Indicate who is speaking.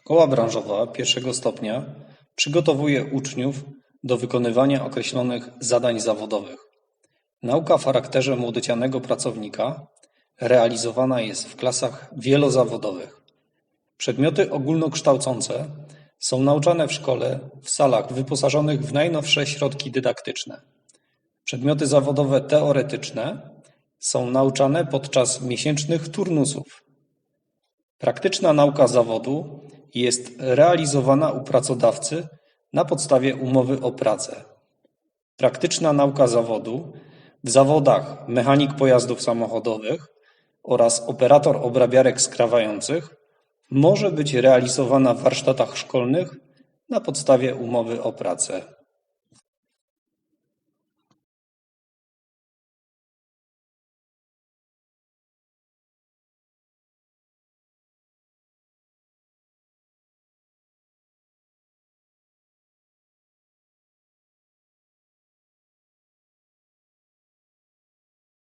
Speaker 1: Szkoła branżowa pierwszego stopnia przygotowuje uczniów do wykonywania określonych zadań zawodowych. Nauka w charakterze młodocianego pracownika realizowana jest w klasach wielozawodowych. Przedmioty ogólnokształcące są nauczane w szkole w salach wyposażonych w najnowsze środki dydaktyczne. Przedmioty zawodowe teoretyczne są nauczane podczas miesięcznych turnusów. Praktyczna nauka zawodu jest realizowana u pracodawcy na podstawie umowy o pracę. Praktyczna nauka zawodu w zawodach mechanik pojazdów samochodowych oraz operator obrabiarek skrawających może być realizowana w warsztatach szkolnych na podstawie umowy o pracę.